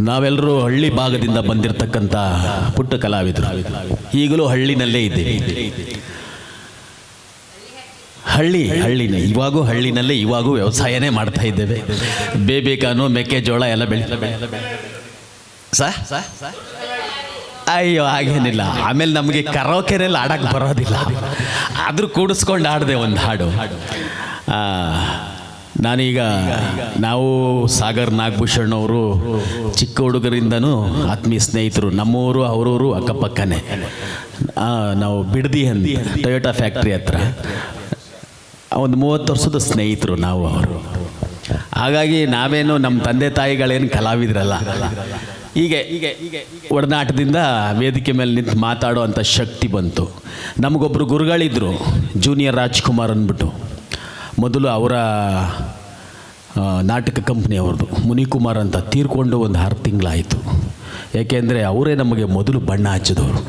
ನಾವೆಲ್ಲರೂ ಹಳ್ಳಿ ಭಾಗದಿಂದ ಬಂದಿರತಕ್ಕಂಥ ಪುಟ್ಟ ಕಲಾವಿದರು. ಈಗಲೂ ಹಳ್ಳಿನಲ್ಲೇ ಇದ್ದೇವೆ. ಹಳ್ಳಿ, ಹಳ್ಳಿನೇ, ಇವಾಗೂ ಹಳ್ಳಿನಲ್ಲೇ, ಇವಾಗೂ ವ್ಯವಸಾಯನೇ ಮಾಡ್ತಾ ಇದ್ದೇವೆ. ಬೇಬೇಕಾನು ಮೆಕ್ಕೆಜೋಳ ಎಲ್ಲ ಬೆಳೆ. ಸ? ಅಯ್ಯೋ, ಹಾಗೇನಿಲ್ಲ. ಆಮೇಲೆ ನಮಗೆ ಕರೋಕೆರೆಲ್ಲ ಆಡಕ್ಕೆ ಬರೋದಿಲ್ಲ. ಆದರೂ ಕೂಡಿಸ್ಕೊಂಡು ಆಡಿದೆ ಒಂದು ಹಾಡು. ನಾನೀಗ ನಾವು ಸಾಗರ್ ನಾಗಭೂಷಣ್ ಅವರು ಚಿಕ್ಕ ಹುಡುಗರಿಂದನೂ ಆತ್ಮೀಯ ಸ್ನೇಹಿತರು, ನಮ್ಮೂರು, ಅವರೂರು ಅಕ್ಕಪಕ್ಕನೇ. ನಾವು ಬಿಡದಿ ಹಂದಿ ಟೊಯೋಟಾ ಫ್ಯಾಕ್ಟ್ರಿ ಹತ್ರ. ಒಂದು ಮೂವತ್ತು ವರ್ಷದ ಸ್ನೇಹಿತರು ನಾವು ಅವರು. ಹಾಗಾಗಿ ನಾವೇನು ನಮ್ಮ ತಂದೆ ತಾಯಿಗಳೇನು ಕಲಾವಿದ್ರಲ್ಲ. ಹೀಗೆ ಹೀಗೆ ಒಡನಾಟದಿಂದ ವೇದಿಕೆ ಮೇಲೆ ನಿಂತು ಮಾತಾಡೋ ಅಂಥ ಶಕ್ತಿ ಬಂತು. ನಮಗೊಬ್ಬರು ಗುರುಗಳಿದ್ರು ಜೂನಿಯರ್ ರಾಜ್ಕುಮಾರ್ ಅಂದ್ಬಿಟ್ಟು. ಮೊದಲು ಅವರ ನಾಟಕ ಕಂಪ್ನಿಯವ್ರದ್ದು ಮುನಿಕುಮಾರ್ ಅಂತ ತೀರ್ಕೊಂಡು ಒಂದು ಆರು ತಿಂಗಳಾಯಿತು. ಏಕೆಂದರೆ ಅವರೇ ನಮಗೆ ಮೊದಲು ಬಣ್ಣ ಹಚ್ಚಿದವರು.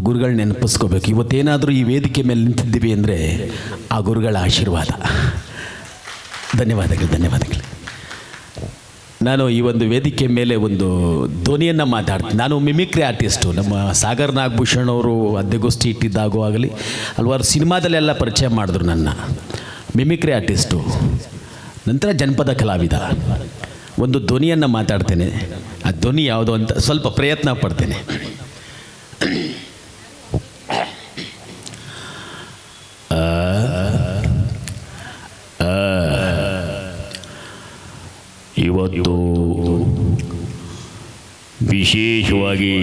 ಗುರುಗಳು ನೆನಪಿಸ್ಕೋಬೇಕು. ಇವತ್ತೇನಾದರೂ ಈ ವೇದಿಕೆ ಮೇಲೆ ನಿಂತಿದ್ದೀವಿ ಅಂದರೆ ಆ ಗುರುಗಳ ಆಶೀರ್ವಾದ. ಧನ್ಯವಾದಗಳು ಧನ್ಯವಾದಗಳು. ನಾನು ಈ ಒಂದು ವೇದಿಕೆ ಮೇಲೆ ಒಂದು ಧ್ವನಿಯನ್ನು ಮಾತಾಡ್ತೀನಿ. ನಾನು ಮಿಮಿಕ್ರಿ ಆರ್ಟಿಸ್ಟು. ನಮ್ಮ ಸಾಗರ್ ನಾಗಭೂಷಣ್ ಅವರು ಅದ್ದೆಗೋಷ್ಠಿ ಇಟ್ಟಿದ್ದಾಗೂ ಆಗಲಿ, ಹಲವಾರು ಸಿನಿಮಾದಲ್ಲೆಲ್ಲ ಪರಿಚಯ ಮಾಡಿದ್ರು ನನ್ನ. Mimicry artist. ನಂತರ ಜನಪದ ಕಲಾವಿದ. ಒಂದು ಧ್ವನಿಯನ್ನು ಮಾತಾಡ್ತೇನೆ. ಆ ಧ್ವನಿ ಯಾವುದು ಅಂತ ಸ್ವಲ್ಪ ಪ್ರಯತ್ನ ಪಡ್ತೇನೆ. ಇವತ್ತು ವಿಶೇಷವಾಗಿ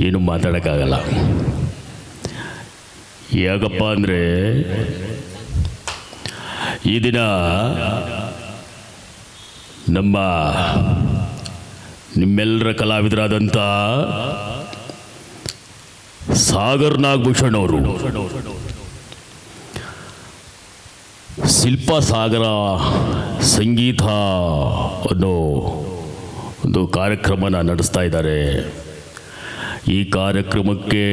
ಏನು ಮಾತಾಡೋಕ್ಕಾಗಲ್ಲ. ಯಾಕಪ್ಪ ಅಂದರೆ, ಈ ದಿನ ನಮ್ಮ ನಿಮ್ಮೆಲ್ಲರ ಕಲಾವಿದರಾದಂಥ ಸಾಗರ್ ನಾಗಭೂಷಣ್ ಅವರು, ಶಿಲ್ಪ ಸಾಗರ ಸಂಗೀತ ಅನ್ನೋ ಒಂದು ಕಾರ್ಯಕ್ರಮನ ನಡೆಸ್ತಾ ಇದ್ದಾರೆ. ಈ ಕಾರ್ಯಕ್ರಮಕ್ಕೆ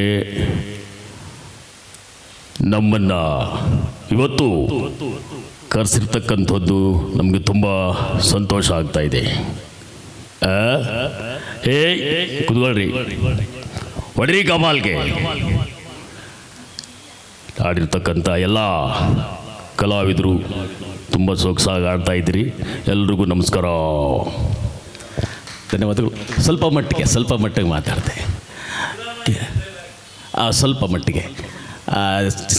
ನಮ್ಮನ್ನು ಇವತ್ತು ಕರೆಸಿರ್ತಕ್ಕಂಥದ್ದು ನಮಗೆ ತುಂಬ ಸಂತೋಷ ಆಗ್ತಾ ಇದೆ? ಏ ಕುತ್ಕೊಳ್ರಿ ಹೊಡ್ರಿ ಕಮಾಲ್ಗೆ. ಆಡಿರ್ತಕ್ಕಂಥ ಎಲ್ಲ ಕಲಾವಿದರು ತುಂಬ ಸೊಗಸಾಗಿ ಆಡ್ತಾ ಇದ್ರಿ. ಎಲ್ರಿಗೂ ನಮಸ್ಕಾರ. ಧನ್ಯವಾದಗಳು. ಸ್ವಲ್ಪ ಮಟ್ಟಿಗೆ ಸ್ವಲ್ಪ ಮಟ್ಟಿಗೆ ಮಾತಾಡ್ತೆ. ಆ, ಸ್ವಲ್ಪ ಮಟ್ಟಿಗೆ.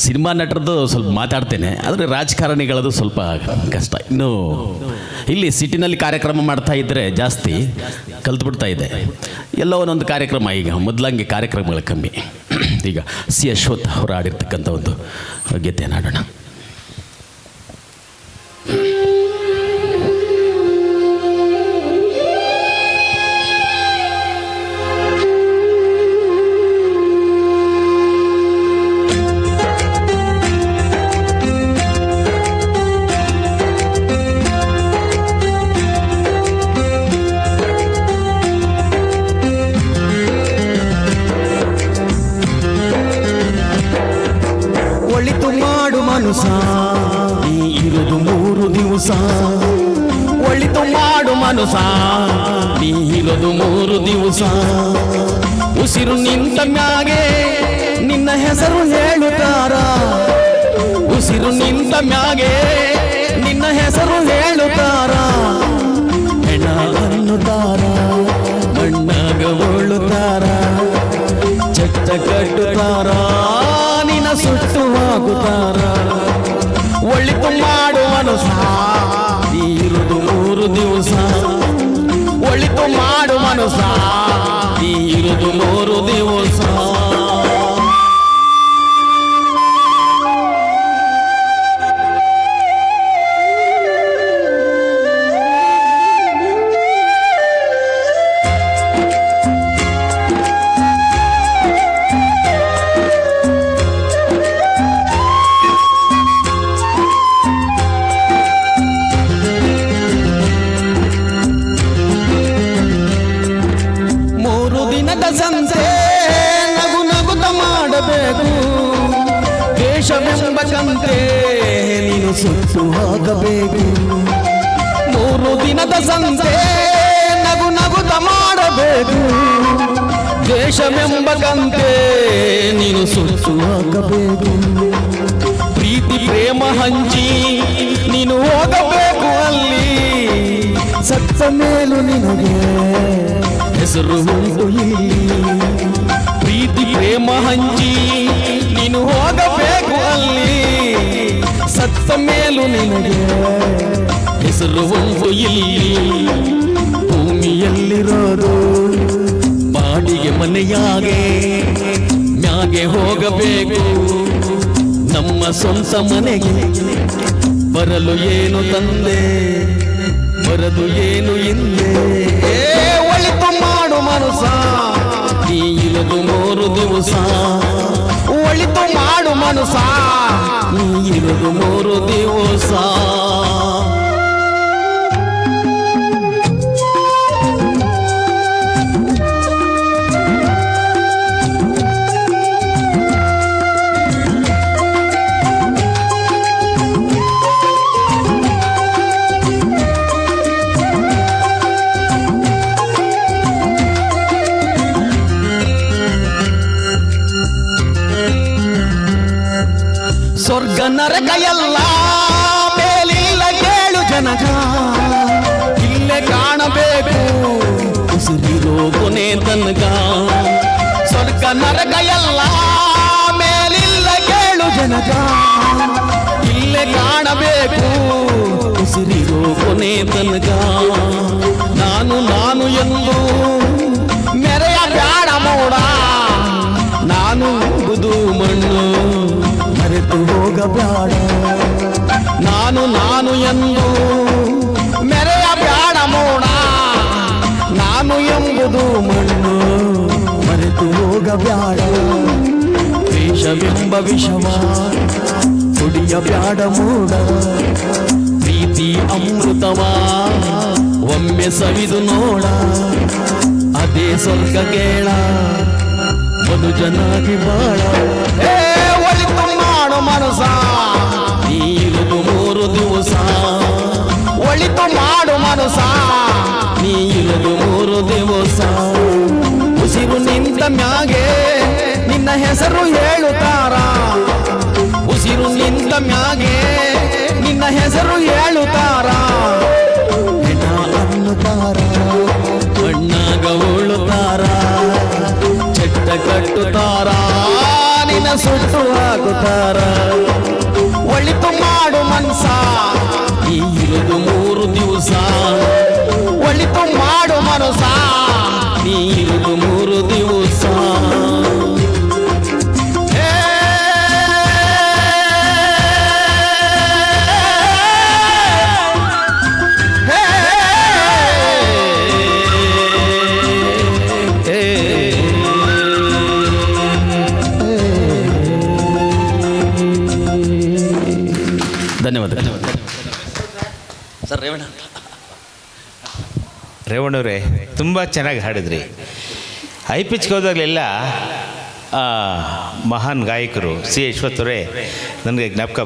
ಸಿನಿಮಾ ನಟರದ್ದು ಸ್ವಲ್ಪ ಮಾತಾಡ್ತೇನೆ, ಆದರೆ ರಾಜಕಾರಣಿಗಳದ್ದು ಸ್ವಲ್ಪ ಕಷ್ಟ. ಇನ್ನು ಇಲ್ಲಿ ಸಿಟಿನಲ್ಲಿ ಕಾರ್ಯಕ್ರಮ ಮಾಡ್ತಾ ಇದ್ದರೆ ಜಾಸ್ತಿ ಕಲ್ತ್ಬಿಡ್ತಾ ಇದೆ. ಎಲ್ಲೋ ಒಂದೊಂದು ಕಾರ್ಯಕ್ರಮ, ಈಗ ಮೊದಲಂಗೆ ಕಾರ್ಯಕ್ರಮಗಳು ಕಮ್ಮಿ. ಈಗ ಸಿ ಅಶ್ವಥ್ ಅವರು ಆಡಿರ್ತಕ್ಕಂಥ ಒಂದು ಗೀತೆಯನ್ನು ಆಡೋಣ ಮನುಸ ನೀ ಮೂರು ದಿವಸ. ಉಸಿರು ನಿಂತ ಮ್ಯಾಗೆ ನಿನ್ನ ಹೆಸರು ಹೇಳುತ್ತಾರ? ಉಸಿರು ನಿಂತ ಮ್ಯಾಗೆ ನಿನ್ನ ಹೆಸರು ಹೇಳುತ್ತಾರ? ಹೆಣ ಅನ್ನುತ್ತಾರ ಮಣ್ಣಾಗ ಚಟ್ಟ ಕಟ್ಟುತ್ತಾರ? ನಿನ್ನ ಸುಟ್ಟು ಹಾಕುತ್ತಾರ? ಮಾಡುವನು ಮಾಡು ಮನಸ ಇರುದು ಮೂರು ದಿವಸ. ಮಾಡು ಮನಸ ಇರುದು ಮೂರು ದಿವಸ ವೇಷವೆಂಬ ಕಂತೆ ನೀನು ಸುತ್ತು ಹಾಕಬೇಕು ಮೂರು ದಿನದ ಸಂತೆ ನಗು ನಗುತ ಮಾಡಬೇಕು. ದೇಶವೆಂಬ ಕಂತೆ ನೀನು ಸುತ್ತು ಹಾಕಬೇಕು ಪ್ರೀತಿ, ಪ್ರೇಮ, ಹಂಚಿ ನೀನು ಹೋಗಬೇಕು ಅಲ್ಲಿ. ಸತ್ತ ಮೇಲು ನಿನಗೆ ಹೆಸರು ಪ್ರೀತಿ, ಪ್ರೇಮ, ಹಂಚಿ ನೀನು ಹೋಗಬೇಕು. ಅಲ್ಲಿ ಸತ್ತ ಮೇಲೂ ನಿನಗೆ. ಹೆಸರು ಒಂದು ಇಲ್ಲಿ, ಭೂಮಿಯಲ್ಲಿರೋದು ಬಾಡಿಗೆ ಮನೆಯಾಗೆ. ಮ್ಯಾಗೆ ಹೋಗಬೇಕು, ನಮ್ಮ ಸ್ವಂತ ಮನೆಗೆ. ಬರಲು ಏನು ತಂದೆ, ಬರದು ಏನು ಹಿಂದೆ ಒಳಿತು ಮಾಡು ಮನಸ ನೀ ಇರದು ಮೂರು ದಿವಸ. ಒಳಿತು ಮಾಡು ಮನಸ ಇರುವುದು ಮೂರು ದಿವಸ. ಸ್ವರ್ಗ ಕೈಯಲ್ಲ ಎಲ್ಲ ಮೇಲಿಲ್ಲ ಕೇಳು ಜನಕ. ಇಲ್ಲೇ ಕಾಣಬೇಕು ಉಸಿರಿರೋ ಕೊನೆ ತನಗ ಸ್ವರ್ಗ ನರಕ ಎಲ್ಲ ಮೇಲಿಲ್ಲ ಕೇಳು ಜನಕ. ಇಲ್ಲೇ ಕಾಣಬೇಕು ಉಸಿರಿರೋ ಕೊನೆ ತನಗ ನಾನು ನಾನು ಎಂದು ಮರೆತು ಹೋಗಬ್ಯಾಡ. ನಾನು ನಾನು ಎಂದು ಮೆರೆಯ ಬ್ಯಾಡ ಮೋಣ ನಾನು ಎಂಬುದು ಮಣ್ಣು, ಮರೆತು ಹೋಗಬ್ಯಾಡ. ವಿಷವೆಂಬ ವಿಷವ ಕುಡಿಯ ಬ್ಯಾಡ ಮೂಡ. ಪ್ರೀತಿ ಅಮೃತವ, ಒಮ್ಮೆ ಸವಿದು ನೋಡ. ಅದೇ ಸ್ವಲ್ಪ ಕೇಳ ಮನುಜನಾಗಿ ಬಾಳ. ಏ ಒಳಿತು ಮಾಡು ಮನಸ. ನೀರು ಮೂರು ದಿವಸ ಒಳಿತು ಮಾಡು ಮನಸ. ನೀರು ಮೂರು ದಿವಸ ಉಸಿರು ನಿಂತ ಮ್ಯಾಗೆ ನಿನ್ನ ಹೆಸರು ಹೇಳುತ್ತಾರ? ಉಸಿರು ನಿಂತ ಮ್ಯಾಗೆ ನಿನ್ನ ಹೆಸರು ಹೇಳುತ್ತಾರ? ಅನ್ನುತ್ತಾರ? ಮಣ್ಣಾಗ ಉಳುತ್ತಾರ? ಚಟ್ಟ ಕಟ್ಟುತ್ತಾರ? ಸುಟ್ಟು ಹಾಕುತ್ತಾರ. ಒಳಿತು ಮಾಡು ಮನ್ಸ. ಈ ಇರುದು ಮೂರು ದಿವಸ. ಒಳಿತು ಮಾಡು ಮನಸ ನೀ ಧನ್ಯವಾದ ಸರ್ ರೇವಣ್ಣ ರೇವಣ್ಣವ್ರೆ ತುಂಬ ಚೆನ್ನಾಗಿ ಹಾಡಿದ್ರಿ. ಐ ಪಿಚ್ಗೆ ಹೋದಾಗಲೆಲ್ಲ ಆ, ಮಹಾನ್ ಗಾಯಕರು ಸಿ ಯಶ್ವತ್ವರೇ ನನಗೆ ಜ್ಞಾಪಕ